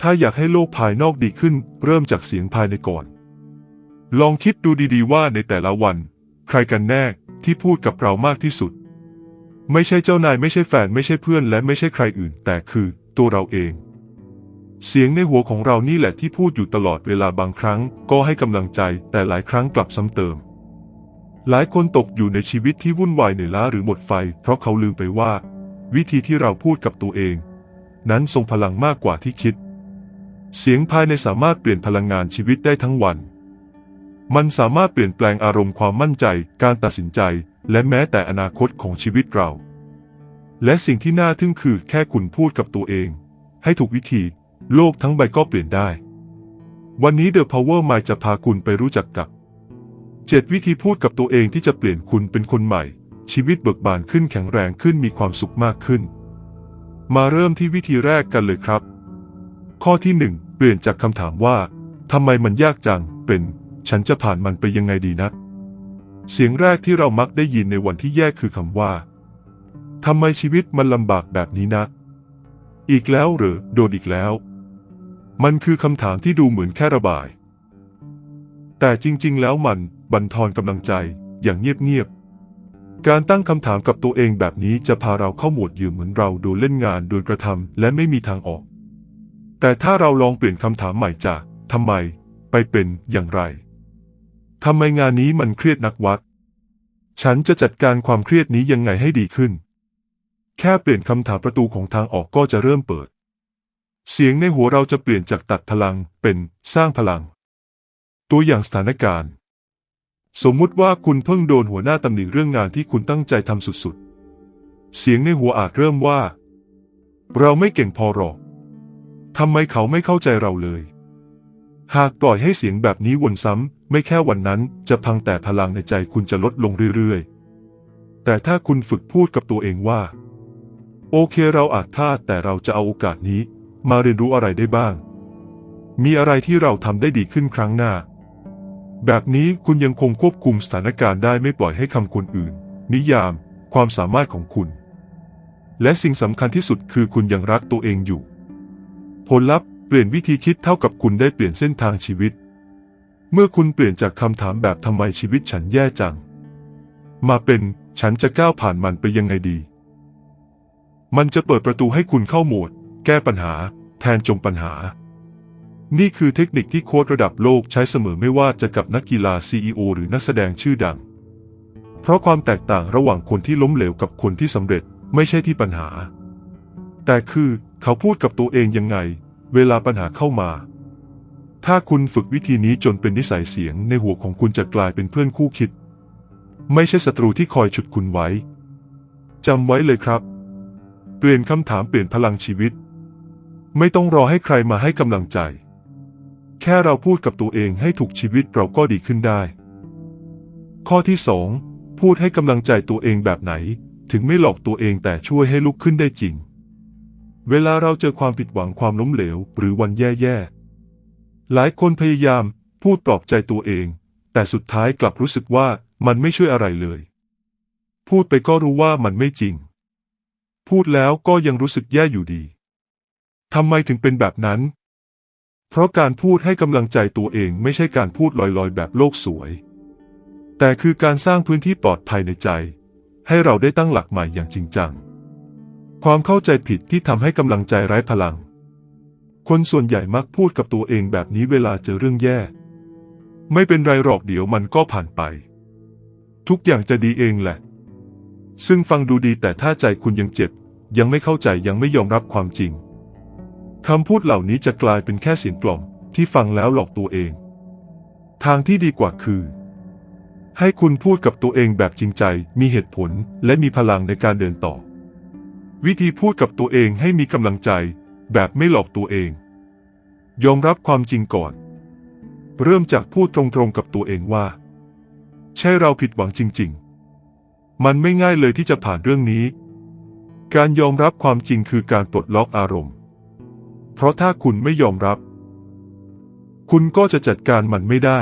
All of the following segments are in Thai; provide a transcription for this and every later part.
ถ้าอยากให้โลกภายนอกดีขึ้น เริ่มจากเสียงภายในก่อน ลองคิดดูดีๆว่าในแต่ละวัน ใครกันแน่ที่พูดกับเรามากที่สุด ไม่ใช่เจ้านายไม่ใช่แฟนไม่ใช่เพื่อน และไม่ใช่ใครอื่น แต่คือตัวเราเอง เสียงในหัวของเรานี่แหละที่พูดอยู่ตลอดเวลาบางครั้ง ก็ให้กำลังใจแต่หลายครั้งกลับซ้ำเติม หลายคนตกอยู่ในชีวิตที่วุ่นวายเหนื่อยล้าหรือหมดไฟ เพราะเขาลืมไปว่า วิธีที่เราพูดกับตัวเอง นั้นทรงพลังมากกว่าที่คิด เสียงภายในสามารถเปลี่ยนพลังงานชีวิตได้ทั้งวัน มันสามารถเปลี่ยนแปลงอารมณ์ความมั่นใจ การตัดสินใจ และแม้แต่อนาคตของชีวิตเรา และสิ่งที่น่าทึ่งคือแค่คุณพูดกับตัวเอง ให้ถูกวิธี โลกทั้งใบก็เปลี่ยนได้ วันนี้ The Power Mind จะพาคุณไปรู้จักกับ 7 วิธีพูดกับตัวเองที่จะเปลี่ยนคุณเป็นคนใหม่ ชีวิตเบิกบานขึ้นแข็งแรงขึ้นมีความสุขมากขึ้น มาเริ่มที่วิธีแรกกันเลยครับ ข้อที่หนึ่งเปลี่ยนจากคำถามว่าทำไมมันยากจังเป็น ฉันจะผ่านมันไปยังไงดีนะ เสียงแรกที่เรามักได้ยินในวันที่แย่คือคำว่าทำไมชีวิตมันลำบากแบบนี้นะ อีกแล้วหรือโดนอีกแล้ว มันคือคำถามที่ดูเหมือนแค่ระบาย แต่จริงๆ แล้วมันบั่นทอนกำลังใจอย่างเงียบๆ การตั้งคำถามกับตัวเองแบบนี้จะพาเราเข้าหมวดยืมเหมือนเราโดนเล่นงานโดนกระทำและไม่มีทางออก แต่ถ้าเราลองเปลี่ยนคำถามใหม่จากทำไม ไปเป็นอย่างไรทำไมงานนี้มันเครียดนักวัด ฉันจะจัดการความเครียดนี้ยังไงให้ดีขึ้น แค่เปลี่ยนคำถามประตูของทางออกก็จะเริ่มเปิด เสียงในหัวเราจะเปลี่ยนจากตัดพลังเป็นสร้างพลัง ตัวอย่างสถานการณ์ สมมุติว่าคุณเพิ่งโดนหัวหน้าตำหนิเรื่องงานที่คุณตั้งใจทำสุดๆ เสียงในหัวอาจเริ่มว่า เราไม่เก่งพอหรอก ทำไมเขาไม่เข้าใจเราเลย หากปล่อยให้เสียงแบบนี้วนซ้ำ ไม่แค่วันนั้นจะพังแต่พลังในใจคุณจะลดลงเรื่อยๆ แต่ถ้าคุณฝึกพูดกับตัวเองว่า โอเคเราอาจพลาดแต่เราจะเอาโอกาสนี้ มาเรียนรู้อะไรได้บ้าง มีอะไรที่เราทำได้ดีขึ้นครั้งหน้า แบบนี้คุณยังคงควบคุมสถานการณ์ได้ไม่ปล่อยให้คำคนอื่น นิยาม ความสามารถของคุณ และสิ่งสำคัญที่สุดคือคุณยังรักตัวเองอยู่ ผลลัพธ์เปลี่ยนวิธีคิดเท่ากับคุณได้เปลี่ยนเส้นทางชีวิต เมื่อคุณเปลี่ยนจากคำถามแบบทำไมชีวิตฉันแย่จัง มาเป็นฉันจะก้าวผ่านมันไปยังไงดี มันจะเปิดประตูให้คุณเข้าโหมด แก้ปัญหา แทนจงปัญหา นี่คือเทคนิคที่โค้ดระดับโลกใช้เสมอไม่ว่าจะกับนักกีฬา CEO หรือนักแสดงชื่อดัง เพราะความแตกต่างระหว่างคนที่ล้มเหลวกับคนที่สำเร็จไม่ใช่ที่ปัญหา แต่คือ เขาพูดกับตัวเองยังไง เวลาปัญหาเข้ามา ถ้าคุณฝึกวิธีนี้จนเป็นนิสัยเสียงในหัวของคุณจะกลายเป็นเพื่อนคู่คิด ไม่ใช่ศัตรูที่คอยฉุดคุณไว้จำไว้เลยครับ เปลี่ยนคำถามเปลี่ยนพลังชีวิต ไม่ต้องรอให้ใครมาให้กำลังใจ แค่เราพูดกับตัวเองให้ถูกชีวิตเราก็ดีขึ้นได้ ข้อที่สองพูดให้กำลังใจตัวเองแบบไหน ถึงไม่หลอกตัวเองแต่ช่วยให้ลุกขึ้นได้จริง เวลาเราเจอความผิดหวังความล้มเหลว หรือวันแย่ๆ หลายคนพยายามพูดปลอบใจตัวเอง แต่สุดท้ายกลับรู้สึกว่ามันไม่ช่วยอะไรเลย พูดไปก็รู้ว่ามันไม่จริง พูดแล้วก็ยังรู้สึกแย่อยู่ดีทำไมถึงเป็นแบบนั้น เพราะการพูดให้กำลังใจตัวเองไม่ใช่การพูดลอยๆ แบบโลกสวย แต่คือการสร้างพื้นที่ปลอดภัยในใจ ให้เราได้ตั้งหลักใหม่อย่างจริงจัง ความเข้าใจผิดที่ทำให้กำลังใจไร้พลัง คนส่วนใหญ่มักพูดกับตัวเองแบบนี้เวลาเจอเรื่องแย่ ไม่เป็นไรหรอกเดี๋ยวมันก็ผ่านไป ทุกอย่างจะดีเองแหละ ซึ่งฟังดูดีแต่ถ้าใจคุณยังเจ็บ ยังไม่เข้าใจยังไม่ยอมรับความจริงคำพูดเหล่านี้จะกลายเป็นแค่เสียงกล่อมที่ฟังแล้วหลอกตัวเอง ทางที่ดีกว่าคือ ให้คุณพูดกับตัวเองแบบจริงใจ มีเหตุผลและมีพลังในการเดินต่อ วิธีพูดกับตัวเองให้มีกำลังใจ แบบไม่หลอกตัวเอง ยอมรับความจริงก่อน เริ่มจากพูดตรงๆกับตัวเองว่า ใช่เราผิดหวังจริง ๆ มันไม่ง่ายเลยที่จะผ่านเรื่องนี้ การยอมรับความจริงคือการปลดล็อกอารมณ์ เพราะถ้าคุณไม่ยอมรับ คุณก็จะจัดการมันไม่ได้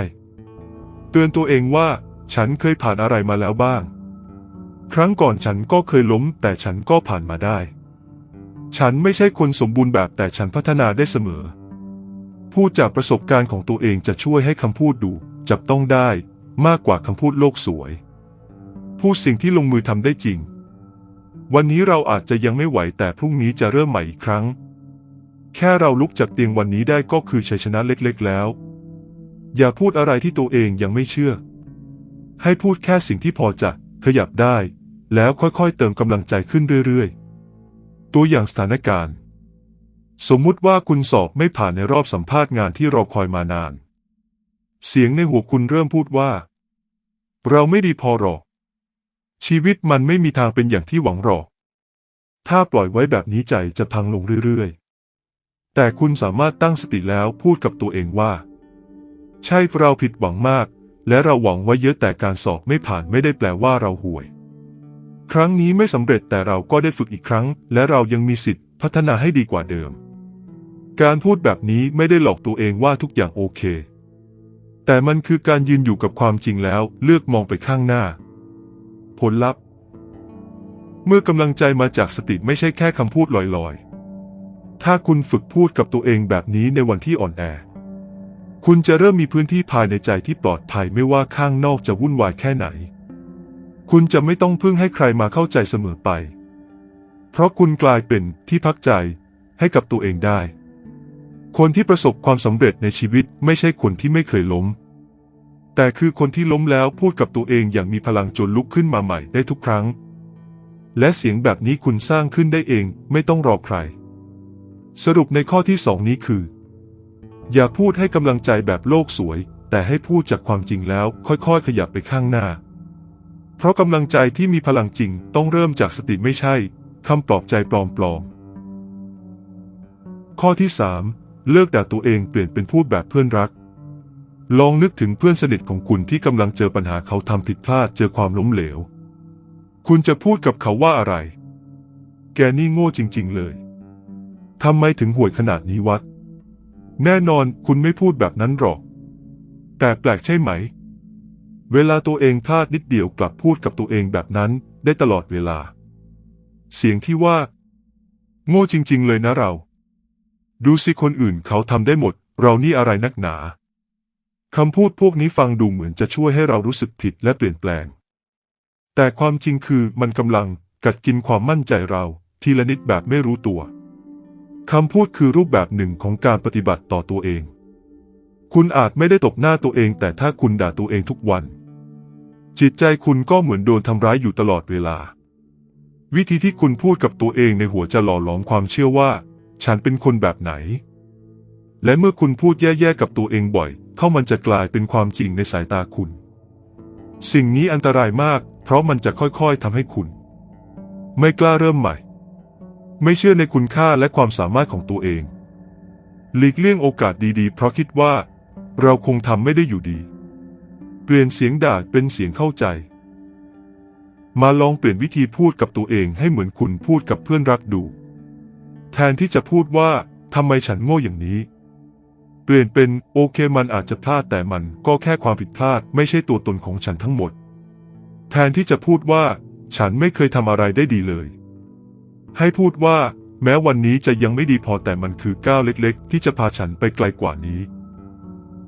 เตือนตัวเองว่า ฉันเคยผ่านอะไรมาแล้วบ้าง ครั้งก่อนฉันก็เคยล้ม แต่ฉันก็ผ่านมาได้ ฉันไม่ใช่คนสมบูรณ์แบบแต่ฉันพัฒนาได้เสมอ พูดจากประสบการณ์ของตัวเองจะช่วยให้คำพูดดู จับต้องได้มากกว่าคำพูดโลกสวย พูดสิ่งที่ลงมือทำได้จริง วันนี้เราอาจจะยังไม่ไหวแต่พรุ่งนี้จะเริ่มใหม่อีกครั้ง แค่เราลุกจากเตียงวันนี้ได้ก็คือชัยชนะเล็กๆแล้ว อย่าพูดอะไรที่ตัวเองยังไม่เชื่อ ให้พูดแค่สิ่งที่พอจะขยับได้ แล้วค่อยๆ เติมกำลังใจขึ้นเรื่อยๆ ตัวอย่างสถานการณ์ สมมุติว่าคุณสอบไม่ผ่านในรอบสัมภาษณ์งานที่รอคอยมานาน เสียงในหัวคุณเริ่มพูดว่า เราไม่ดีพอหรอก ชีวิตมันไม่มีทางเป็นอย่างที่หวังหรอก ถ้าปล่อยไว้แบบนี้ใจจะพังลงเรื่อยๆ แต่คุณสามารถตั้งสติแล้วพูดกับตัวเองว่า ใช่เราผิดหวังมาก และเราหวังไว้เยอะแต่การสอบไม่ผ่านไม่ได้แปลว่าเราห่วย ครั้งนี้ไม่สำเร็จแต่เราก็ได้ฝึกอีกครั้ง และเรายังมีสิทธิ์พัฒนาให้ดีกว่าเดิม การพูดแบบนี้ไม่ได้หลอกตัวเองว่าทุกอย่างโอเค แต่มันคือการยืนอยู่กับความจริงแล้วเลือกมองไปข้างหน้า ผลลัพธ์ เมื่อกำลังใจมาจากสติไม่ใช่แค่คำพูดลอยๆ ถ้าคุณฝึกพูดกับตัวเองแบบนี้ในวันที่อ่อนแอ คุณจะเริ่มมีพื้นที่ภายในใจที่ปลอดภัยไม่ว่าข้างนอกจะวุ่นวายแค่ไหน คุณจะไม่ต้องพึ่งให้ใครมาเข้าใจเสมอไป เพราะคุณกลายเป็นที่พักใจให้กับตัวเองได้ คนที่ประสบความสำเร็จในชีวิตไม่ใช่คนที่ไม่เคยล้ม แต่คือคนที่ล้มแล้วพูดกับตัวเองอย่างมีพลังจนลุกขึ้นมาใหม่ได้ทุกครั้ง และเสียงแบบนี้คุณสร้างขึ้นได้เองไม่ต้องรอใคร สรุปในข้อที่สองนี้คือ อย่าพูดให้กำลังใจแบบโลกสวย แต่ให้พูดจากความจริงแล้วค่อยๆ ขยับไปข้างหน้า เพราะกำลังใจที่มีพลังจริงต้องเริ่มจากสติไม่ใช่คำปลอบใจปลอมๆ ข้อที่ 3 เลิกด่าตัวเองเปลี่ยนเป็นพูดแบบเพื่อนรัก ลองนึกถึงเพื่อนสนิทของคุณที่กำลังเจอปัญหาเขาทำผิดพลาดเจอความล้มเหลว คุณจะพูดกับเขาว่าอะไร แกนี่โง่จริง ๆ เลยทำไมถึงห่วยขนาดนี้วะแน่นอนคุณไม่พูดแบบนั้นหรอก แต่แปลกใช่ไหม เวลาตัวเองพลาดนิดเดียวกลับพูดกับตัวเองแบบนั้นได้ตลอดเวลา เสียงที่ว่า โง่จริง ๆ เลยนะเรา ดูสิคนอื่นเขาทำได้หมด เรานี่อะไรนักหนาคำพูดพวกนี้ฟังดูเหมือนจะช่วยให้เรารู้สึกผิดและเปลี่ยนแปลง แต่ความจริงคือมันกำลังกัดกินความมั่นใจเรา ทีละนิดแบบไม่รู้ตัวคำพูดคือรูปแบบหนึ่งของการปฏิบัติต่อตัวเอง คุณอาจไม่ได้ตบหน้าตัวเอง แต่ถ้าคุณด่าตัวเองทุกวัน จิตใจคุณก็เหมือนโดนทำร้ายอยู่ตลอดเวลา วิธีที่คุณพูดกับตัวเองในหัวจะหล่อหลอมความเชื่อว่า ฉันเป็นคนแบบไหน และเมื่อคุณพูดแย่ๆกับตัวเองบ่อย เข้ามันจะกลายเป็นความจริงในสายตาคุณ สิ่งนี้อันตรายมาก เพราะมันจะค่อยๆทำให้คุณ ไม่กล้าเริ่มใหม่ ไม่เชื่อในคุณค่าและความสามารถของตัวเอง หลีกเลี่ยงโอกาสดีๆ เพราะคิดว่า เราคงทำไม่ได้อยู่ดี เปลี่ยนเสียงด่าเป็นเสียงเข้าใจ มาลองเปลี่ยนวิธีพูดกับตัวเองให้เหมือนคุณพูดกับเพื่อนรักดู แทนที่จะพูดว่าทำไมฉันโง่อย่างนี้ เปลี่ยนเป็นโอเคมันอาจจะพลาดแต่มันก็แค่ความผิดพลาดไม่ใช่ตัวตนของฉันทั้งหมด แทนที่จะพูดว่า ฉันไม่เคยทำอะไรได้ดีเลย ให้พูดว่าแม้วันนี้จะยังไม่ดีพอแต่มันคือก้าวเล็กๆ ที่จะพาฉันไปไกลกว่านี้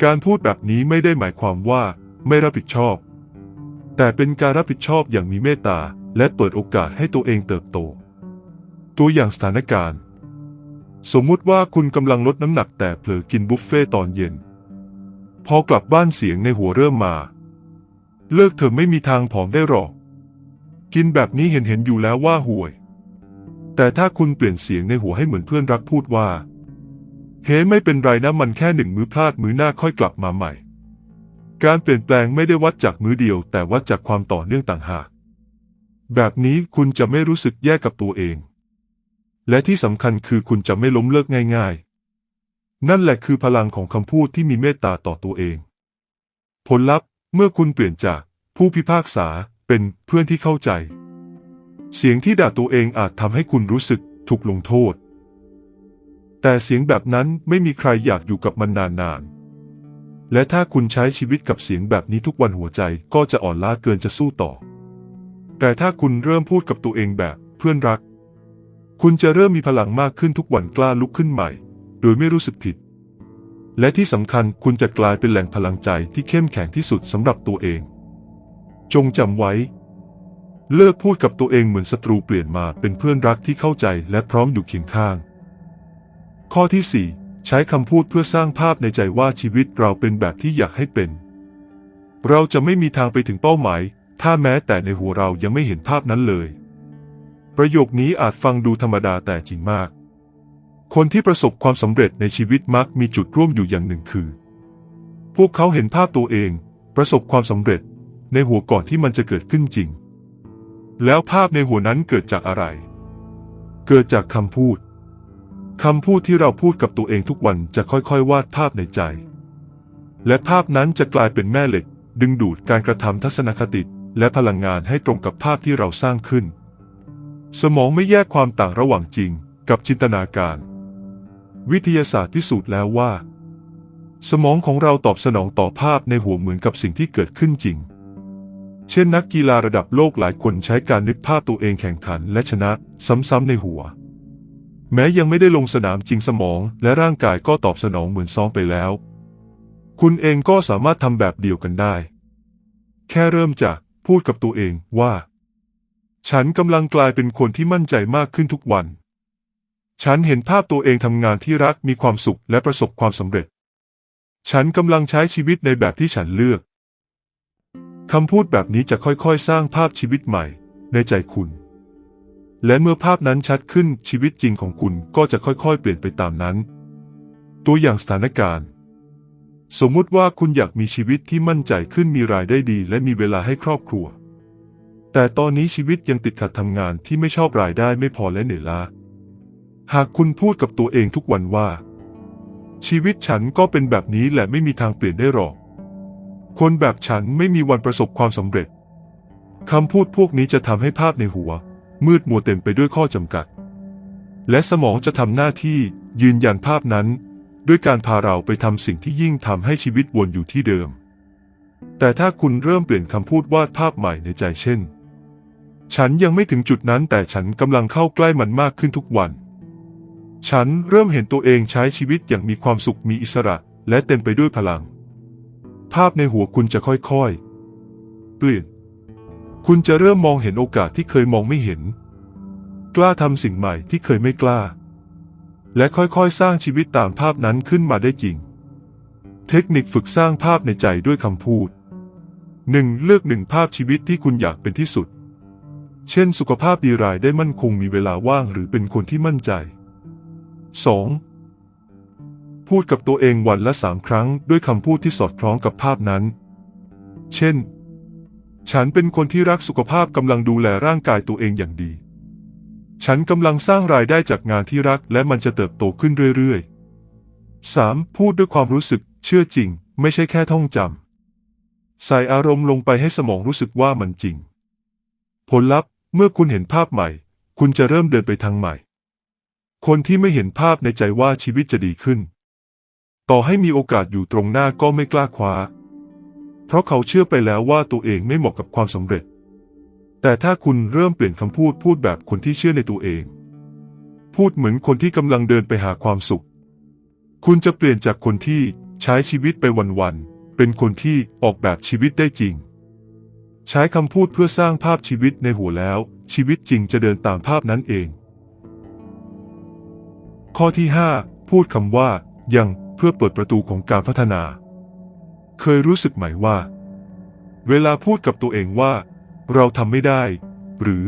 การพูดแบบนี้ไม่ได้หมายความว่า ไม่รับผิดชอบ แต่เป็นการรับผิดชอบอย่างมีเมตตาและเปิดโอกาสให้ตัวเองเติบโต ตัวอย่างสถานการณ์ สมมุติว่าคุณกำลังลดน้ำหนักแต่เผลอกินบุฟเฟ่ตอนเย็น พอกลับบ้านเสียงในหัวเริ่มมา เลิกเธอไม่มีทางผอมได้หรอก กินแบบนี้เห็นเห็นอยู่แล้วว่าห่วย แต่ถ้าคุณเปลี่ยนเสียงในหัวให้เหมือนเพื่อนรักพูดว่า เฮ้ไม่เป็นไรนะมันแค่หนึ่งมือพลาดมือหน้าค่อยกลับมาใหม่ การเปลี่ยนแปลงไม่ได้วัดจากมือเดียว แต่วัดจากความต่อเนื่องต่างหาก แบบนี้คุณจะไม่รู้สึกแย่กับตัวเอง และที่สำคัญคือคุณจะไม่ล้มเลิกง่าย ๆ นั่นแหละคือพลังของคำพูดที่มีเมตตาต่อตัวเอง ผลลัพธ์เมื่อคุณเปลี่ยนจากผู้พิพากษาเป็นเพื่อนที่เข้าใจ เสียงที่ด่าตัวเองอาจทำให้คุณรู้สึกถูกลงโทษ แต่เสียงแบบนั้นไม่มีใครอยากอยู่กับมันนานๆ และถ้าคุณใช้ชีวิตกับเสียงแบบนี้ทุกวันหัวใจก็จะอ่อนล้าเกินจะสู้ต่อ แต่ถ้าคุณเริ่มพูดกับตัวเองแบบเพื่อนรัก คุณจะเริ่มมีพลังมากขึ้นทุกวันกล้าลุกขึ้นใหม่ โดยไม่รู้สึกผิด และที่สำคัญคุณจะกลายเป็นแหล่งพลังใจที่เข้มแข็งที่สุดสำหรับตัวเอง จงจำไว้ เลิกพูดกับตัวเองเหมือนศัตรูเปลี่ยนมาเป็นเพื่อนรักที่เข้าใจและพร้อมอยู่เคียงข้าง ข้อที่4 ใช้คำพูดเพื่อสร้างภาพในใจว่าชีวิตเราเป็นแบบที่อยากให้เป็น เราจะไม่มีทางไปถึงเป้าหมาย ถ้าแม้แต่ในหัวเรายังไม่เห็นภาพนั้นเลย ประโยคนี้อาจฟังดูธรรมดาแต่จริงมาก คนที่ประสบความสำเร็จในชีวิตมักมีจุดร่วมอยู่อย่างหนึ่งคือ พวกเขาเห็นภาพตัวเอง ประสบความสำเร็จ ในหัวก่อนที่มันจะเกิดขึ้นจริง แล้วภาพในหัวนั้นเกิดจากอะไร เกิดจากคำพูด คำพูดที่เราพูดกับตัวเองทุกวันจะค่อยๆ วาดภาพในใจ และภาพนั้นจะกลายเป็นแม่เหล็ก ดึงดูดการกระทำทัศนคติ และพลังงานให้ตรงกับภาพที่เราสร้างขึ้น สมองไม่แยกความต่างระหว่างจริงกับจินตนาการ วิทยาศาสตร์พิสูจน์แล้วว่า สมองของเราตอบสนองต่อภาพในหัวเหมือนกับสิ่งที่เกิดขึ้นจริง เช่นนักกีฬาระดับโลกหลายคนใช้การนึกภาพตัวเองแข่งขันและชนะซ้ำๆในหัว แม้ยังไม่ได้ลงสนามจริงสมองและร่างกายก็ตอบสนองเหมือนซ้อมไปแล้ว คุณเองก็สามารถทำแบบเดียวกันได้ แค่เริ่มจากพูดกับตัวเองว่า ฉันกำลังกลายเป็นคนที่มั่นใจมากขึ้นทุกวัน ฉันเห็นภาพตัวเองทำงานที่รักมีความสุขและประสบความสำเร็จ ฉันกำลังใช้ชีวิตในแบบที่ฉันเลือกคำพูดแบบนี้จะค่อยๆ สร้างภาพชีวิตใหม่ ในใจคุณ และเมื่อภาพนั้นชัดขึ้นชีวิตจริงของคุณก็จะค่อยๆ เปลี่ยนไปตามนั้น ตัวอย่างสถานการณ์ สมมุติว่าคุณอยากมีชีวิตที่มั่นใจขึ้นมีรายได้ดี และมีเวลาให้ครอบครัว แต่ตอนนี้ชีวิตยังติดขัดทำงานที่ไม่ชอบรายได้ไม่พอและเหนื่อยล้า หากคุณพูดกับตัวเองทุกวันว่า ชีวิตฉันก็เป็นแบบนี้แหละไม่มีทางเปลี่ยนได้หรอก คนแบบฉันไม่มีวันประสบความสำเร็จคำพูดพวกนี้จะทำให้ภาพในหัว มืดมัวเต็มไปด้วยข้อจำกัด และสมองจะทำหน้าที่ยืนยันภาพนั้น ด้วยการพาเราไปทำสิ่งที่ยิ่งทำให้ชีวิตวนอยู่ที่เดิม แต่ถ้าคุณเริ่มเปลี่ยนคำพูดวาดภาพใหม่ในใจเช่น ฉันยังไม่ถึงจุดนั้นแต่ฉันกำลังเข้าใกล้มันมากขึ้นทุกวัน ฉันเริ่มเห็นตัวเองใช้ชีวิตอย่างมีความสุขมีอิสระและเต็มไปด้วยพลัง ภาพในหัวคุณจะค่อยๆ เปลี่ยน คุณจะเริ่มมองเห็นโอกาสที่เคยมองไม่เห็น กล้าทำสิ่งใหม่ที่เคยไม่กล้า และค่อยๆ สร้างชีวิตตามภาพนั้นขึ้นมาได้จริง เทคนิคฝึกสร้างภาพในใจด้วยคำพูด 1. เลือกหนึ่งภาพชีวิตที่คุณอยากเป็นที่สุด เช่น สุขภาพดีรายได้มั่นคงมีเวลาว่างหรือเป็นคนที่มั่นใจ 2. พูดกับตัวเองวันละสามครั้งด้วยคำพูดที่สอดคล้องกับภาพนั้น เช่น ฉันเป็นคนที่รักสุขภาพกำลังดูแลร่างกายตัวเองอย่างดี ฉันกำลังสร้างรายได้จากงานที่รักและมันจะเติบโตขึ้นเรื่อยๆ 3. พูดด้วยความรู้สึก เชื่อจริง ไม่ใช่แค่ท่องจำ ใส่อารมณ์ลงไปให้สมองรู้สึกว่ามันจริง ผลลัพธ์ เมื่อคุณเห็นภาพใหม่ คุณจะเริ่มเดินไปทางใหม่ คนที่ไม่เห็นภาพในใจว่าชีวิตจะดีขึ้น ต่อให้มีโอกาสอยู่ตรงหน้าก็ไม่กล้าคว้า เพราะเขาเชื่อไปแล้วว่าตัวเองไม่เหมาะกับความสำเร็จ แต่ถ้าคุณเริ่มเปลี่ยนคำพูดพูดแบบคนที่เชื่อในตัวเอง พูดเหมือนคนที่กำลังเดินไปหาความสุข คุณจะเปลี่ยนจากคนที่ใช้ชีวิตไปวันๆ เป็นคนที่ออกแบบชีวิตได้จริง ใช้คำพูดเพื่อสร้างภาพชีวิตในหัวแล้ว ชีวิตจริงจะเดินตามภาพนั้นเอง ข้อที่ 5 พูดคำว่ายังเพื่อเปิดประตูของการพัฒนา เคยรู้สึกไหมว่า เวลาพูดกับตัวเองว่า เราทำไม่ได้ หรือ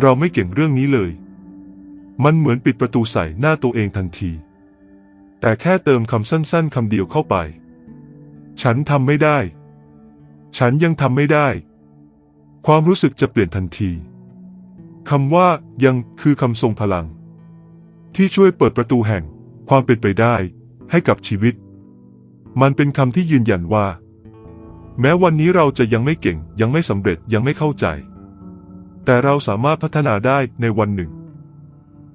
เราไม่เก่งเรื่องนี้เลย มันเหมือนปิดประตูใส่หน้าตัวเองทันที แต่แค่เติมคำสั้นๆคำเดียวเข้าไป ฉันทำไม่ได้ ฉันยังทำไม่ได้ ความรู้สึกจะเปลี่ยนทันทีคำว่ายังคือคำทรงพลัง ที่ช่วยเปิดประตูแห่งความเป็นไปได้ให้กับชีวิต มันเป็นคำที่ยืนยันว่า แม้วันนี้เราจะยังไม่เก่ง ยังไม่สำเร็จยังไม่เข้าใจ แต่เราสามารถพัฒนาได้ในวันหนึ่ง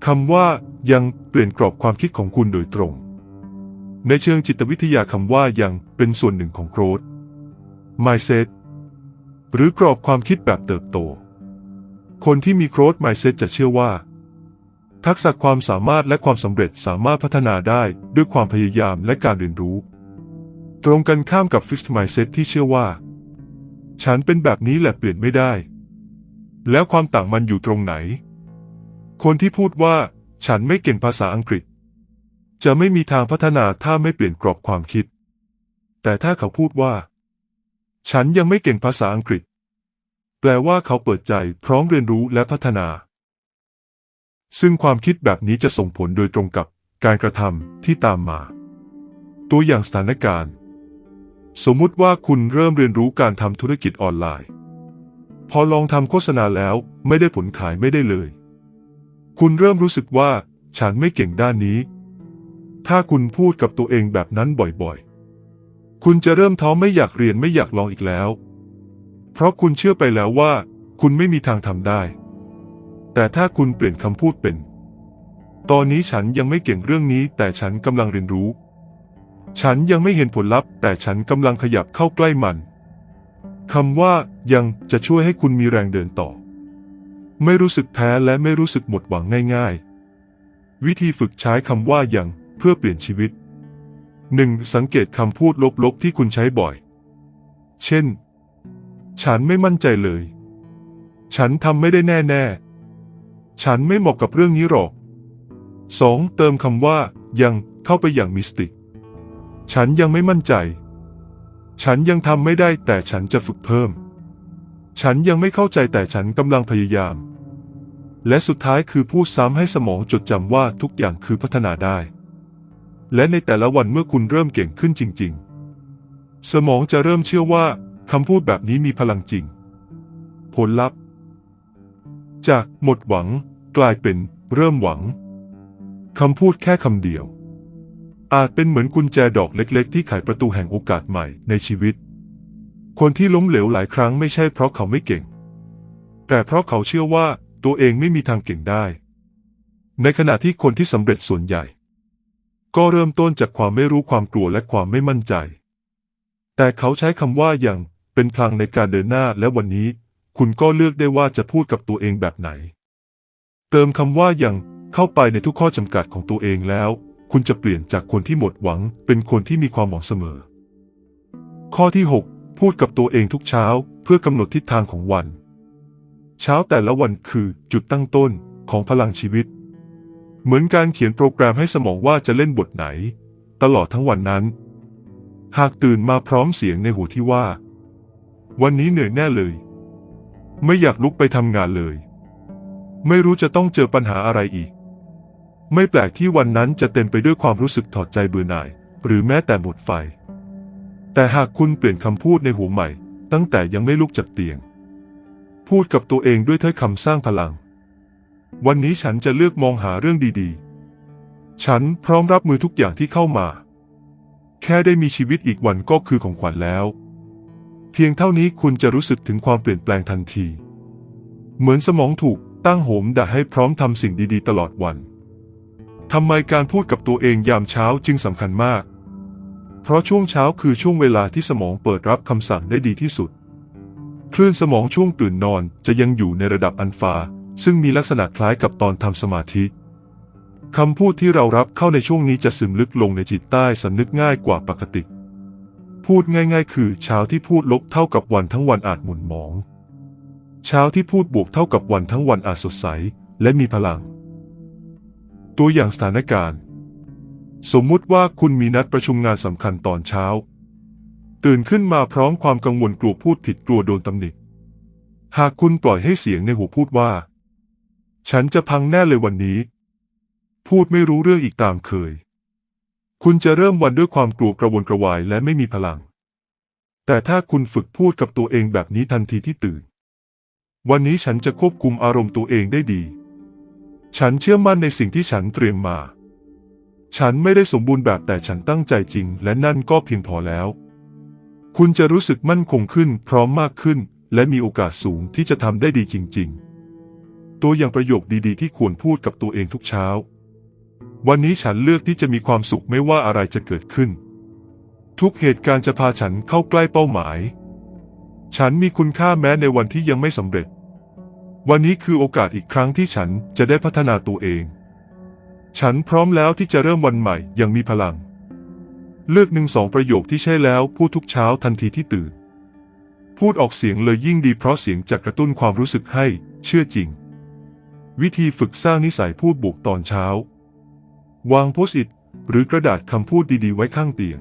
คำว่ายังเปลี่ยนกรอบความคิดของคุณโดยตรง ในเชิงจิตวิทยาคำว่ายังเป็นส่วนหนึ่งของโกรธ mindset หรือกรอบความคิดแบบเติบโต คนที่มีโกรธ mindset จะเชื่อว่า ทักษะความสามารถและความสำเร็จสามารถพัฒนาได้ด้วยความพยายามและการเรียนรู้ ตรงกันข้ามกับ Fixed Mindset ที่เชื่อว่า ฉันเป็นแบบนี้แหละเปลี่ยนไม่ได้ แล้วความต่างมันอยู่ตรงไหน คนที่พูดว่า ฉันไม่เก่งภาษาอังกฤษ จะไม่มีทางพัฒนาถ้าไม่เปลี่ยนกรอบความคิด แต่ถ้าเขาพูดว่า ฉันยังไม่เก่งภาษาอังกฤษ แปลว่าเขาเปิดใจพร้อมเรียนรู้และพัฒนา ซึ่งความคิดแบบนี้จะส่งผลโดยตรงกับการกระทำที่ตามมา ตัวอย่างสถานการณ์ สมมุติว่าคุณเริ่มเรียนรู้การทำธุรกิจออนไลน์ พอลองทำโฆษณาแล้วไม่ได้ผลขายไม่ได้เลย คุณเริ่มรู้สึกว่าฉันไม่เก่งด้านนี้ ถ้าคุณพูดกับตัวเองแบบนั้นบ่อยๆ คุณจะเริ่มท้อไม่อยากเรียนไม่อยากลองอีกแล้ว เพราะคุณเชื่อไปแล้วว่า คุณไม่มีทางทำได้ แต่ถ้าคุณเปลี่ยนคำพูดเป็น ตอนนี้ฉันยังไม่เก่งเรื่องนี้ แต่ฉันกำลังเรียนรู้ ฉันยังไม่เห็นผลลัพธ์ แต่ฉันกำลังขยับเข้าใกล้มันคำว่ายังจะช่วยให้คุณมีแรงเดินต่อ ไม่รู้สึกแพ้และไม่รู้สึกหมดหวังง่าย ๆ วิธีฝึกใช้คำว่ายังเพื่อเปลี่ยนชีวิต 1. สังเกตคำพูดลบๆที่คุณใช้บ่อย เช่น ฉันไม่มั่นใจเลย ฉันทำไม่ได้แน่ ๆ ฉันไม่เหมาะกับเรื่องนี้หรอก 2. เติมคำว่ายังเข้าไปอย่างมิสติก ฉันยังไม่มั่นใจ ฉันยังทำไม่ได้แต่ฉันจะฝึกเพิ่ม ฉันยังไม่เข้าใจแต่ฉันกำลังพยายาม และสุดท้ายคือพูดซ้ำให้สมองจดจำว่าทุกอย่างคือพัฒนาได้ และในแต่ละวันเมื่อคุณเริ่มเก่งขึ้นจริง ๆ สมองจะเริ่มเชื่อว่าคำพูดแบบนี้มีพลังจริง ผลลัพธ์ จากหมดหวัง กลายเป็นเริ่มหวังคำพูดแค่คำเดียว อาจเป็นเหมือนกุญแจดอกเล็ก ๆ ที่ไขประตูแห่งโอกาสใหม่ในชีวิต คนที่ล้มเหลวหลายครั้งไม่ใช่เพราะเขาไม่เก่ง แต่เพราะเขาเชื่อว่าตัวเองไม่มีทางเก่งได้ ในขณะที่คนที่สำเร็จส่วนใหญ่ ก็เริ่มต้นจากความไม่รู้ความกลัวและความไม่มั่นใจ แต่เขาใช้คำว่าอย่างเป็นพลังในการเดินหน้าและวันนี้ คุณก็เลือกได้ว่าจะพูดกับตัวเองแบบไหน เติมคำว่าอย่างเข้าไปในทุกข้อจำกัดของตัวเองแล้ว คุณจะเปลี่ยนจากคนที่หมดหวังเป็นคนที่มีความหวังเสมอ ข้อที่ 6 พูดกับตัวเองทุกเช้าเพื่อกำหนดทิศทางของวัน เช้าแต่ละวันคือจุดตั้งต้นของพลังชีวิต เหมือนการเขียนโปรแกรมให้สมองว่าจะเล่นบทไหน ตลอดทั้งวันนั้น หากตื่นมาพร้อมเสียงในหูที่ว่า วันนี้เหนื่อยแน่เลย ไม่อยากลุกไปทำงานเลย ไม่รู้จะต้องเจอปัญหาอะไรอีก ไม่แปลกที่วันนั้นจะเต็มไปด้วยความรู้สึกถอดใจเบื่อหน่าย หรือแม้แต่หมดไฟ แต่หากคุณเปลี่ยนคำพูดในหัวใหม่ ตั้งแต่ยังไม่ลุกจากเตียง พูดกับตัวเองด้วยถ้อยคำสร้างพลัง วันนี้ฉันจะเลือกมองหาเรื่องดีๆ ฉันพร้อมรับมือทุกอย่างที่เข้ามา แค่ได้มีชีวิตอีกวันก็คือของขวัญแล้ว เพียงเท่านี้คุณจะรู้สึกถึงความเปลี่ยนแปลงทันที เหมือนสมองถูกตั้งโหมด่าให้พร้อมทำสิ่งดีๆ ตลอดวัน ทำไมการพูดกับตัวเองยามเช้าจึงสำคัญมาก เพราะช่วงเช้าคือช่วงเวลาที่สมองเปิดรับคำสั่งได้ดีที่สุด คลื่นสมองช่วงตื่นนอนจะยังอยู่ในระดับอัลฟา ซึ่งมีลักษณะคล้ายกับตอนทำสมาธิ คำพูดที่เรารับเข้าในช่วงนี้จะซึมลึกลงในจิตใต้สำนึกง่ายกว่าปกติ พูดง่ายๆ คือเช้าที่พูดลบเท่ากับวันทั้งวันอาจหมุนหมอง เช้าที่พูดบวกเท่ากับวันทั้งวันอาจสดใส และมีพลัง ตัวอย่างสถานการณ์ สมมุติว่าคุณมีนัดประชุมงานสำคัญตอนเช้า ตื่นขึ้นมาพร้อมความกังวลกลัวพูดผิดกลัวโดนตำหนิ หากคุณปล่อยให้เสียงในหูพูดว่า ฉันจะพังแน่เลยวันนี้ พูดไม่รู้เรื่องอีกตามเคย คุณจะเริ่มวันด้วยความกลัวกระวนกระวายและไม่มีพลัง แต่ถ้าคุณฝึกพูดกับตัวเองแบบนี้ทันทีที่ตื่น วันนี้ฉันจะควบคุมอารมณ์ตัวเองได้ดี ฉันเชื่อมั่นในสิ่งที่ฉันเตรียมมา ฉันไม่ได้สมบูรณ์แบบแต่ฉันตั้งใจจริง และนั่นก็เพียงพอแล้ว คุณจะรู้สึกมั่นคงขึ้น พร้อมมากขึ้น และมีโอกาสสูงที่จะทำได้ดีจริง ๆ ตัวอย่างประโยคดีๆ ที่ควรพูดกับตัวเองทุกเช้า วันนี้ฉันเลือกที่จะมีความสุขไม่ว่าอะไรจะเกิดขึ้น ทุกเหตุการณ์จะพาฉันเข้าใกล้เป้าหมาย ฉันมีคุณค่าแม้ในวันที่ยังไม่สำเร็จ วันนี้คือโอกาสอีกครั้งที่ฉันจะได้พัฒนาตัวเอง ฉันพร้อมแล้วที่จะเริ่มวันใหม่อยังมีพลัง เลือกหนึ่งสองประโยคที่ใช่แล้วพูดทุกเช้าทันทีที่ตื่น พูดออกเสียงเลยยิ่งดีเพราะเสียงจะกระตุ้นความรู้สึกให้เชื่อจริง วิธีฝึกสร้างนิสัยพูดบวกตอนเช้า วางโพสต์อิทหรือกระดาษคำพูดดีๆ ไว้ข้างเตียง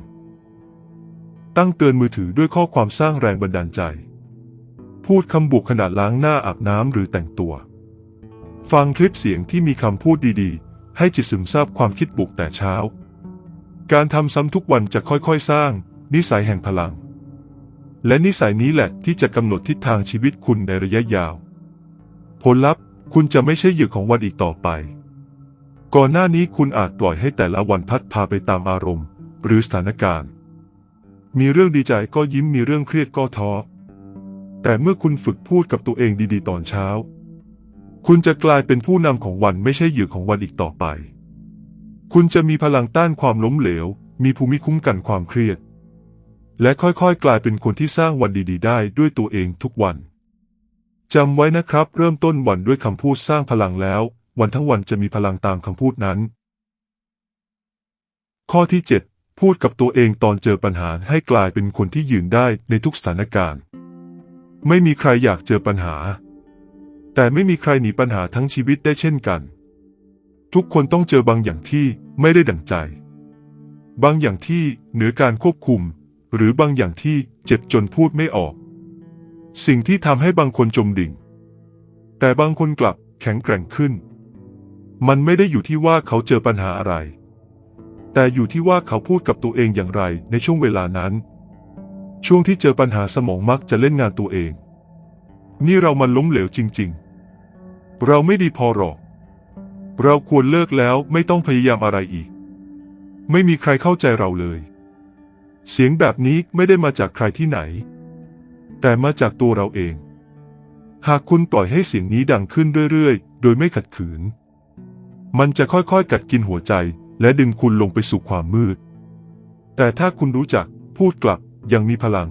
ตั้งเตือนมือถือด้วยข้อความสร้างแรงบันดาลใจ พูดคำบวกขณะล้างหน้าอาบน้ำหรือแต่งตัว ฟังคลิปเสียงที่มีคำพูดดีๆ ให้จิตซึมซาบความคิดบวกแต่เช้า การทำซ้ำทุกวันจะค่อยๆสร้าง นิสัยแห่งพลัง และนิสัยนี้แหละที่จะกำหนดทิศทางชีวิตคุณในระยะยาว ผลลัพธ์คุณจะไม่ใช่เหยื่อของวันอีกต่อไป ก่อนหน้านี้คุณอาจปล่อยให้แต่ละวันพัดพาไปตามอารมณ์ หรือสถานการณ์ มีเรื่องดีใจก็ยิ้มมีเรื่องเครียดก็ท้อ แต่เมื่อคุณฝึกพูดกับตัวเองดีๆ ตอนเช้า คุณจะกลายเป็นผู้นำของวันไม่ใช่เหยื่อของวันอีกต่อไป คุณจะมีพลังต้านความล้มเหลว มีภูมิคุ้มกันความเครียด และค่อยๆ กลายเป็นคนที่สร้างวันดีๆ ได้ด้วยตัวเองทุกวันจำไว้นะครับ เริ่มต้นวันด้วยคำพูดสร้างพลังแล้ว วันทั้งวันจะมีพลังตามคำพูดนั้น ข้อที่ 7 พูดกับตัวเองตอนเจอปัญหาให้กลายเป็นคนที่ยืนได้ในทุกสถานการณ์ ไม่มีใครอยากเจอปัญหา แต่ไม่มีใครหนีปัญหาทั้งชีวิตได้เช่นกัน ทุกคนต้องเจอบางอย่างที่ไม่ได้ดั่งใจ บางอย่างที่เหนือการควบคุม หรือบางอย่างที่เจ็บจนพูดไม่ออก สิ่งที่ทำให้บางคนจมดิ่ง แต่บางคนกลับแข็งแกร่งขึ้น มันไม่ได้อยู่ที่ว่าเขาเจอปัญหาอะไร แต่อยู่ที่ว่าเขาพูดกับตัวเองอย่างไรในช่วงเวลานั้น ช่วงที่เจอปัญหาสมองมักจะเล่นงานตัวเอง นี่เรามันล้มเหลวจริง ๆ เราไม่ดีพอหรอก เราควรเลิกแล้วไม่ต้องพยายามอะไรอีก ไม่มีใครเข้าใจเราเลย เสียงแบบนี้ไม่ได้มาจากใครที่ไหน แต่มาจากตัวเราเอง หากคุณปล่อยให้เสียงนี้ดังขึ้นเรื่อยๆ โดยไม่ขัดขืน มันจะค่อยๆ กัดกินหัวใจ และดึงคุณลงไปสู่ความมืด แต่ถ้าคุณรู้จักพูดกลับ ยังมีพลัง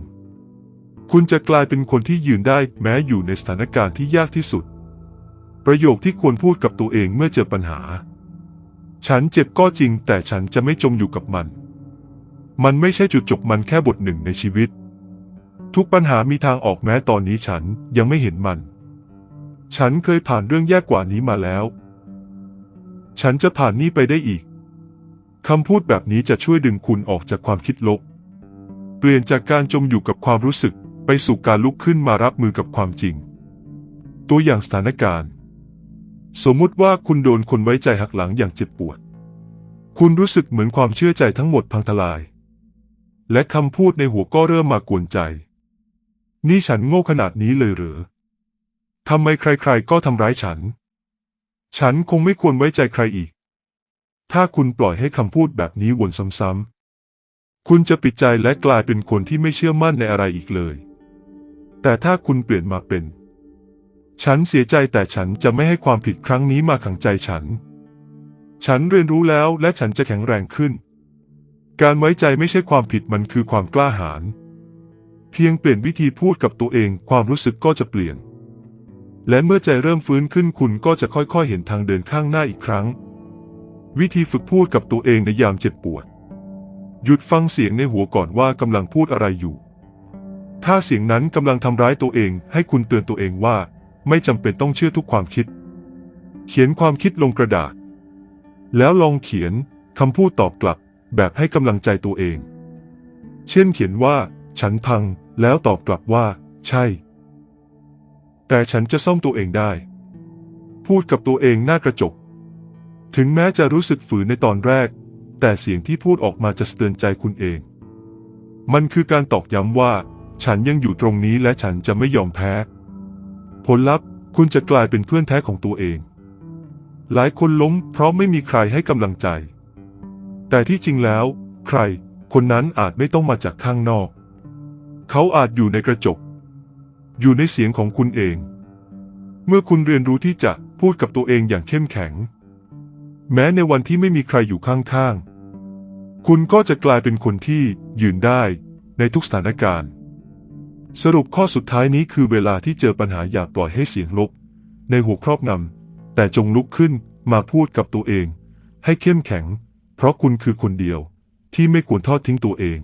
คุณจะกลายเป็นคนที่ยืนได้แม้อยู่ในสถานการณ์ที่ยากที่สุด ประโยคที่ควรพูดกับตัวเองเมื่อเจอปัญหา ฉันเจ็บก็จริง แต่ฉันจะไม่จมอยู่กับมัน มันไม่ใช่จุดจบมันแค่บทหนึ่งในชีวิต ทุกปัญหามีทางออกแม้ตอนนี้ฉันยังไม่เห็นมัน ฉันเคยผ่านเรื่องแย่กว่านี้มาแล้ว ฉันจะผ่านนี้ไปได้อีกคำพูดแบบนี้จะช่วยดึงคุณออกจากความคิดลบ ปลี่ยนจากการจมอยู่กับความรู้สึกไปสู่การลุกขึ้นมารับมือกับความจริง ตัวอย่างสถานการณ์ สมมุติว่าคุณโดนคนไว้ใจหักหลังอย่างเจ็บปวด คุณรู้สึกเหมือนความเชื่อใจทั้งหมดพังทลาย และคำพูดในหัวก็เริ่มมากวนใจ นี่ฉันโง่ขนาดนี้เลยเหรือทำไมใครๆก็ทำร้ายฉัน ฉันคงไม่ควรไว้ใจใครอีก ถ้าคุณปล่อยให้คำพูดแบบนี้วนซ้ำๆ คุณจะปิดใจและกลายเป็นคนที่ไม่เชื่อมั่นในอะไรอีกเลย แต่ถ้าคุณเปลี่ยนมาเป็น ฉันเสียใจแต่ฉันจะไม่ให้ความผิดครั้งนี้มาขังใจฉัน ฉันเรียนรู้แล้วและฉันจะแข็งแรงขึ้น การไว้ใจไม่ใช่ความผิดมันคือความกล้าหาญ เพียงเปลี่ยนวิธีพูดกับตัวเองความรู้สึกก็จะเปลี่ยน และเมื่อใจเริ่มฟื้นขึ้นคุณก็จะค่อยๆ เห็นทางเดินข้างหน้าอีกครั้ง วิธีฝึกพูดกับตัวเองในยามเจ็บปวด หยุดฟังเสียงในหัวก่อนว่ากำลังพูดอะไรอยู่ ถ้าเสียงนั้นกำลังทำร้ายตัวเอง ให้คุณเตือนตัวเองว่า ไม่จำเป็นต้องเชื่อทุกความคิด เขียนความคิดลงกระดาษ แล้วลองเขียนคำพูดตอบกลับ แบบให้กำลังใจตัวเอง เช่นเขียนว่า ฉันพัง แล้วตอบกลับว่า ใช่ แต่ฉันจะซ่อมตัวเองได้ พูดกับตัวเองหน้ากระจก ถึงแม้จะรู้สึกฝืนในตอนแรก แต่เสียงที่พูดออกมาจะสะเตือนใจคุณเอง มันคือการตอกย้ำว่า ฉันยังอยู่ตรงนี้และฉันจะไม่ยอมแพ้ ผลลัพธ์คุณจะกลายเป็นเพื่อนแท้ของตัวเอง หลายคนล้มเพราะไม่มีใครให้กำลังใจ แต่ที่จริงแล้ว ใคร คนนั้นอาจไม่ต้องมาจากข้างนอก เขาอาจอยู่ในกระจก อยู่ในเสียงของคุณเอง เมื่อคุณเรียนรู้ที่จะพูดกับตัวเองอย่างเข้มแข็ง แม้ในวันที่ไม่มีใครอยู่ข้างๆ คุณก็จะกลายเป็นคนที่ยืนได้ในทุกสถานการณ์ สรุปข้อสุดท้ายนี้คือเวลาที่เจอปัญหาอย่าปล่อยให้เสียงลบ ในหัวครอบงำแต่จงลุกขึ้นมาพูดกับตัวเอง ให้เข้มแข็ง เพราะคุณคือคนเดียวที่ไม่ควรทอดทิ้งตัวเอง